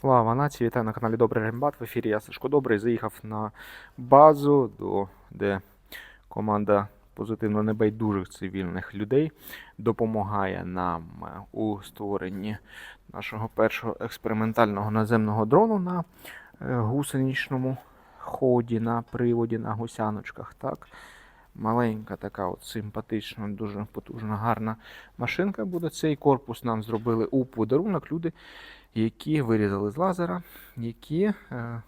Слава нації, вітаю на каналі Добрий Рембат. В ефірі я Сашко Добрий. Заїхав на базу, де команда позитивно небайдужих цивільних людей допомагає нам е, у створенні нашого першого експериментального наземного дрону на е, гусеничному ході, на приводі, на гусяночках. Так. Маленька така от симпатична, дуже потужна, гарна машинка буде. Цей корпус нам зробили у подарунок люди, які вирізали з лазера, які е,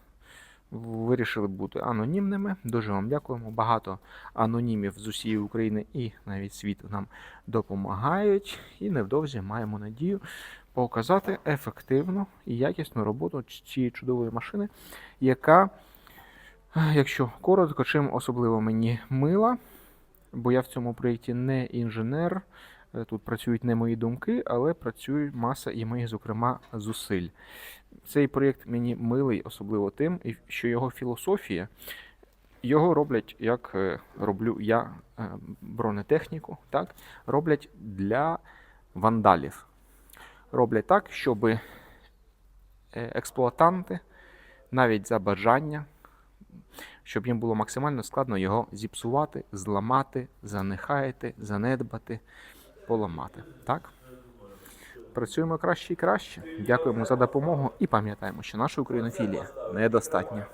вирішили бути анонімними. Дуже вам дякуємо. Багато анонімів з усієї України і навіть світу нам допомагають. І невдовзі маємо надію показати ефективну і якісну роботу цієї чудової машини, яка, якщо коротко, чим особливо мені мила, бо я в цьому проєкті не інженер. Е, Тут працюють не мої думки, але працює маса і моїх, зокрема, зусиль. Цей проєкт мені милий, особливо тим, що його філософія, його роблять, як е, роблю я е, бронетехніку, так? роблять для вандалів. Роблять так, щоб експлуатанти, навіть за бажання, щоб їм було максимально складно його зіпсувати, зламати, занехаяти, занедбати, поламати. Так? Працюємо краще і краще. Дякуємо за допомогу і пам'ятаємо, що наша українофілія недостатня.